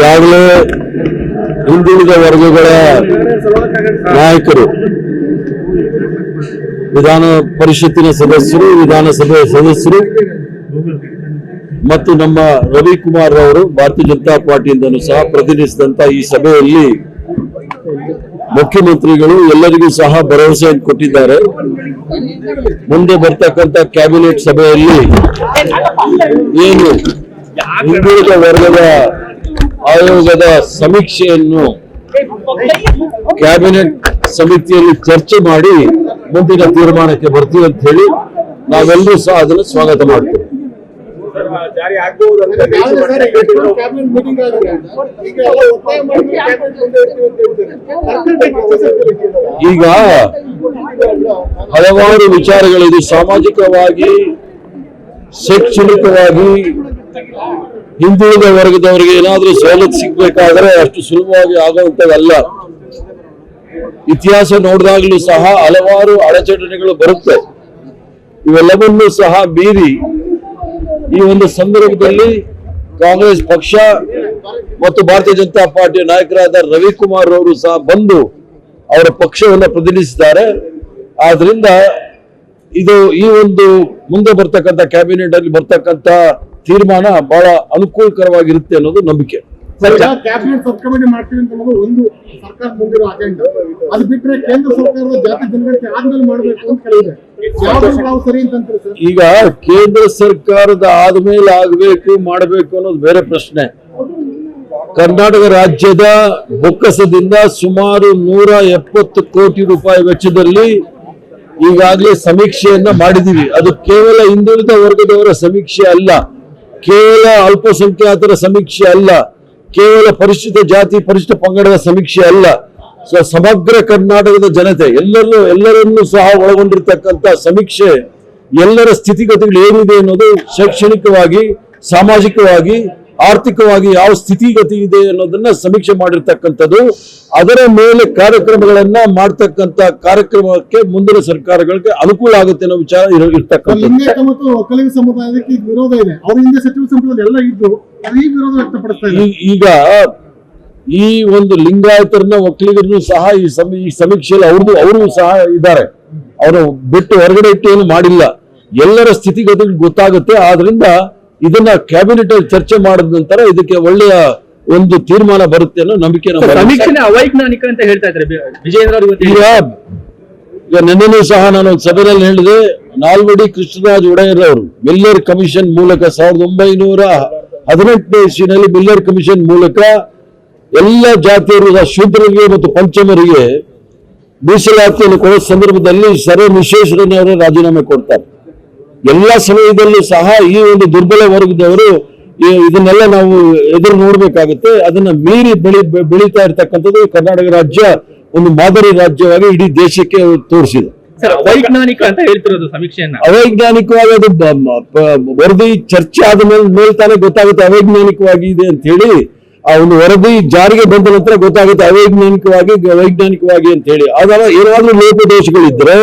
ಈಗಾಗಲೇ ಹಿಂದುಳಿದ ವರ್ಗಗಳ ನಾಯಕರು, ವಿಧಾನ ಪರಿಷತ್ತಿನ ಸದಸ್ಯರು ವಿಧಾನಸಭೆಯ ಸದಸ್ಯರು ಮತ್ತು ನಮ್ಮ ರವಿಕುಮಾರ್ ಅವರು ಭಾರತೀಯ ಜನತಾ ಪಾರ್ಟಿಯಿಂದನೂ ಸಹ ಪ್ರತಿನಿಧಿಸಿದಂತ ಈ ಸಭೆಯಲ್ಲಿ ಮುಖ್ಯಮಂತ್ರಿಗಳು ಎಲ್ಲರಿಗೂ ಸಹ ಭರವಸೆಯನ್ನು ಕೊಟ್ಟಿದ್ದಾರೆ. ಮುಂದೆ ಬರ್ತಕ್ಕಂಥ ಕ್ಯಾಬಿನೆಟ್ ಸಭೆಯಲ್ಲಿ ಏನು ಹಿಂದುಳಿದ ವರ್ಗದ ಆಯೋಗದ ಸಮೀಕ್ಷೆಯನ್ನು ಕ್ಯಾಬಿನೆಟ್ ಸಮಿತಿಯಲ್ಲಿ ಚರ್ಚೆ ಮಾಡಿ ಮುಂದಿನ ತೀರ್ಮಾನಕ್ಕೆ ಬರ್ತೀವಿ ಅಂತ ಹೇಳಿ ನಾವೆಲ್ಲರೂ ಸಹ ಅದನ್ನು ಸ್ವಾಗತ ಮಾಡ್ತೇವೆ. ಈಗ ಹಲವಾರು ವಿಚಾರಗಳಿದೆ. ಸಾಮಾಜಿಕವಾಗಿ, ಶೈಕ್ಷಣಿಕವಾಗಿ ಹಿಂದುಳಿದ ವರ್ಗದವರಿಗೆ ಏನಾದರೂ ಸವಲತ್ತು ಸಿಗ್ಬೇಕಾದ್ರೆ ಅಷ್ಟು ಸುಲಭವಾಗಿ ಆಗುವಂಥದ್ದಲ್ಲ ಇತಿಹಾಸ ನೋಡಿದಾಗಲೂ ಸಹ ಹಲವಾರು ಅಡಚಣೆಗಳು ಬರುತ್ತೆ. ಇವೆಲ್ಲವನ್ನೂ ಸಹ ಮೀರಿ ಈ ಒಂದು ಸಂದರ್ಭದಲ್ಲಿ ಕಾಂಗ್ರೆಸ್ ಪಕ್ಷ ಮತ್ತು ಭಾರತೀಯ ಜನತಾ ಪಾರ್ಟಿಯ ನಾಯಕರಾದ ರವಿಕುಮಾರ್ ಅವರು ಸಹ ಬಂದು ಅವರ ಪಕ್ಷವನ್ನು ಪ್ರತಿನಿಧಿಸಿದ್ದಾರೆ. ಆದ್ರಿಂದ ಇದು ಈ ಒಂದು ಮುಂದೆ ಬರ್ತಕ್ಕಂಥ ಕ್ಯಾಬಿನೆಟ್ ಅಲ್ಲಿ ಬರ್ತಕ್ಕಂಥ ತೀರ್ಮಾನ ಬಹಳ ಅನುಕೂಲಕರವಾಗಿರುತ್ತೆ ಅನ್ನೋದು ನಂಬಿಕೆ. ಕ್ಯಾಬಿನೆಟ್ ಸಬ್ ಕಮಿಟಿ ಮಾಡ್ತೀವಿ ಅಂತ ಅನ್ನೋದು ಒಂದು ಸರ್ಕಾರ ಮುಂದಿರೋ ಅಜೆಂಡಾ ಅದು ಬಿಟ್ರೆ ಕೇಂದ್ರ ಸರ್ಕಾರದ ಜಾತಿ ಜನಗಣತಿ ಆದ್ಮೇಲೆ ಮಾಡಬೇಕು ಅಂತ ಹೇಳಿದೆ ಯಾವ್ದು ನಾವು ಸರಿ ಅಂತ ಸರ್? ಈಗ ಕೇಂದ್ರ ಸರ್ಕಾರದ ಆದ್ಮೇಲೆ ಆಗಬೇಕು ಮಾಡಬೇಕು ಅನ್ನೋದು ಬೇರೆ ಪ್ರಶ್ನೆ. ಕರ್ನಾಟಕ ರಾಜ್ಯದ ಬೊಕ್ಕಸದಿಂದ ಸುಮಾರು ನೂರ ಎಪ್ಪತ್ತು ಕೋಟಿ ರೂಪಾಯಿ ವೆಚ್ಚದಲ್ಲಿ ಈಗಾಗಲೇ ಸಮೀಕ್ಷೆಯನ್ನ ಮಾಡಿದೀವಿ ಅದು ಕೇವಲ ಹಿಂದುಳಿದ ವರ್ಗದವರ ಸಮೀಕ್ಷೆ ಅಲ್ಲ. ಕೇವಲ ಅಲ್ಪಸಂಖ್ಯಾತರ ಸಮೀಕ್ಷೆ ಅಲ್ಲ, ಕೇವಲ ಪರಿಶಿಷ್ಟ ಜಾತಿ, ಪರಿಶಿಷ್ಟ ಪಂಗಡದ ಸಮೀಕ್ಷೆ ಅಲ್ಲ. ಸಮಗ್ರ ಕರ್ನಾಟಕದ ಜನತೆ ಎಲ್ಲರೂ ಎಲ್ಲರನ್ನೂ ಸಹ ಒಳಗೊಂಡಿರ್ತಕ್ಕಂಥ ಸಮೀಕ್ಷೆ ಎಲ್ಲರ ಸ್ಥಿತಿಗತಿಗಳು ಏನಿದೆ ಅನ್ನೋದು ಶೈಕ್ಷಣಿಕವಾಗಿ, ಸಾಮಾಜಿಕವಾಗಿ ಆರ್ಥಿಕವಾಗಿ ಯಾವ ಸ್ಥಿತಿಗತಿ ಇದೆ ಅನ್ನೋದನ್ನ ಸಮೀಕ್ಷೆ ಮಾಡಿರ್ತಕ್ಕಂಥದ್ದು ಅದರ ಮೇಲೆ ಕಾರ್ಯಕ್ರಮಗಳನ್ನ ಮಾಡ್ತಕ್ಕಂತ ಕಾರ್ಯಕ್ರಮಕ್ಕೆ ಮುಂದಿನ ಸರ್ಕಾರಗಳಿಗೆ ಅನುಕೂಲ ಆಗುತ್ತೆ ಅನ್ನೋ ವಿಚಾರ ಇರ್ತಕ್ಕಂಥ ಲಿಂಗಾಯತ ಮತ್ತು ಒಕ್ಕಲಿಗ ಸಮುದಾಯಕ್ಕೆ ಈಗ ವಿರೋಧ ಇದೆ. ಅವ್ರ ಹಿಂದೆ ಸಚಿವ ಸಂಪುಟದಲ್ಲಿ ಎಲ್ಲ ಇದ್ದು ಈ ವಿರೋಧ ಈಗ ಈ ಒಂದು ಲಿಂಗಾಯತರನ್ನ ಒಕ್ಕಲಿಗರನ್ನು ಸಹ ಈ ಸಮಿ ಈ ಸಮೀಕ್ಷೆಯಲ್ಲಿ ಅವ್ರದ್ದು ಅವರು ಸಹ ಇದ್ದಾರೆ. ಅವರು ಬಿಟ್ಟು ಹೊರಗಡೆ ಇಟ್ಟು ಏನು ಮಾಡಿಲ್ಲ. ಎಲ್ಲರ ಸ್ಥಿತಿಗತಿ ಗೊತ್ತಾಗುತ್ತೆ. ಆದ್ರಿಂದ ಇದನ್ನ ಕ್ಯಾಬಿನೆಟ್ ಅಲ್ಲಿ ಚರ್ಚೆ ಮಾಡಿದ ನಂತರ ಇದಕ್ಕೆ ಒಳ್ಳೆಯ ಒಂದು ತೀರ್ಮಾನ ಬರುತ್ತೆ ಅನ್ನೋ ನಂಬಿಕೆ ಅವೈಜ್ಞಾನಿಕ ಅಂತ ಹೇಳ್ತಾ ಇದ್ದಾರೆ. ಈಗ ನಿನ್ನೆನೂ ಸಹ ನಾನು ಒಂದು ಸಭೆಯಲ್ಲಿ ಹೇಳಿದೆ ನಾಲ್ವಡಿ ಕೃಷ್ಣರಾಜ್ ಒಡೆಯರ್ ಅವರು ಮಿಲ್ಲರ್ ಕಮಿಷನ್ ಮೂಲಕ ಸಾವಿರದ ಒಂಬೈನೂರ ಹದಿನೆಂಟನೇ ಇಸ್ವಿನಲ್ಲಿ ಮಿಲ್ಲರ್ ಕಮಿಷನ್ ಮೂಲಕ ಎಲ್ಲ ಜಾತಿಯರು ಶೂದ್ರರಿಗೆ ಮತ್ತು ಪಂಚಮರಿಗೆ ಮೀಸಲಾತಿಯನ್ನು ಕೊಡೋ ಸಂದರ್ಭದಲ್ಲಿ ಸರ್ ಅವರೇ ರಾಜೀನಾಮೆ ಕೊಡ್ತಾರೆ. ಎಲ್ಲ ಸಮಯದಲ್ಲೂ ಸಹ ಈ ಒಂದು ದುರ್ಬಲ ವರ್ಗದವರು ಇದನ್ನೆಲ್ಲ ನಾವು ಎದುರು ನೋಡ್ಬೇಕಾಗುತ್ತೆ. ಅದನ್ನ ಮೀರಿ ಬೆಳಿ ಬೆಳೀತಾ ಇರ್ತಕ್ಕಂಥದ್ದು ಕರ್ನಾಟಕ ರಾಜ್ಯ ಒಂದು ಮಾದರಿ ರಾಜ್ಯವಾಗಿ ಇಡೀ ದೇಶಕ್ಕೆ ತೋರಿಸಿದೆ. ಸರ್ ಅವೈಜ್ಞಾನಿಕ ಅಂತ ಹೇಳ್ತಿರೋದು ಸಮೀಕ್ಷೆಯನ್ನ. ಅವೈಜ್ಞಾನಿಕವಾಗಿ ಅದು ವರದಿ ಚರ್ಚೆ ಆದ ಮೇಲೆ ಮೇಲೆ ತಾನೇ ಗೊತ್ತಾಗುತ್ತೆ ಅವೈಜ್ಞಾನಿಕವಾಗಿ ಇದೆ ಅಂತ ಹೇಳಿ ಆ ಒಂದು ವರದಿ ಜಾರಿಗೆ ಬಂದ ನಂತರ ಗೊತ್ತಾಗುತ್ತೆ ಅವೈಜ್ಞಾನಿಕವಾಗಿ ವೈಜ್ಞಾನಿಕವಾಗಿ ಅಂತ ಹೇಳಿ. ಅದರ ಏನಾದ್ರೂ ಲೋಪದೋಷಗಳಿದ್ರೆ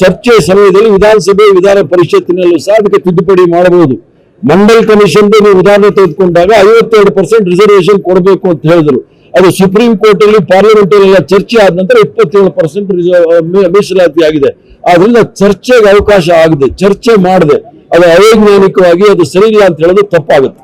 ಚರ್ಚೆ ಸಮಯದಲ್ಲಿ ವಿಧಾನಸಭೆ ವಿಧಾನ ಪರಿಷತ್ತಿನಲ್ಲೂ ಸಹ ಅದಕ್ಕೆ ತಿದ್ದುಪಡಿ ಮಾಡಬಹುದು. ಮಂಡಲ್ ಕಮಿಷನ್ ನೀವು ಉದಾಹರಣೆ ತೆಗೆದುಕೊಂಡಾಗ ಐವತ್ತೆರಡು ಪರ್ಸೆಂಟ್ ರಿಸರ್ವೇಶನ್ ಕೊಡಬೇಕು ಅಂತ ಹೇಳಿದ್ರು. ಅದು ಸುಪ್ರೀಂ ಕೋರ್ಟ್ ಅಲ್ಲಿ ಪಾರ್ಲಿಮೆಂಟ್ ಎಲ್ಲ ಚರ್ಚೆ ಆದ ನಂತರ ಇಪ್ಪತ್ತೇಳು ಪರ್ಸೆಂಟ್ ಮೀಸಲಾತಿ ಆಗಿದೆ. ಆದ್ರಿಂದ ಚರ್ಚೆಗೆ ಅವಕಾಶ ಆಗಿದೆ, ಚರ್ಚೆ ಮಾಡದೆ. ಅದು ಅವೈಜ್ಞಾನಿಕವಾಗಿ ಅದು ಸರಿ ಇಲ್ಲ ಅಂತ ಹೇಳೋದು ತಪ್ಪಾಗುತ್ತೆ.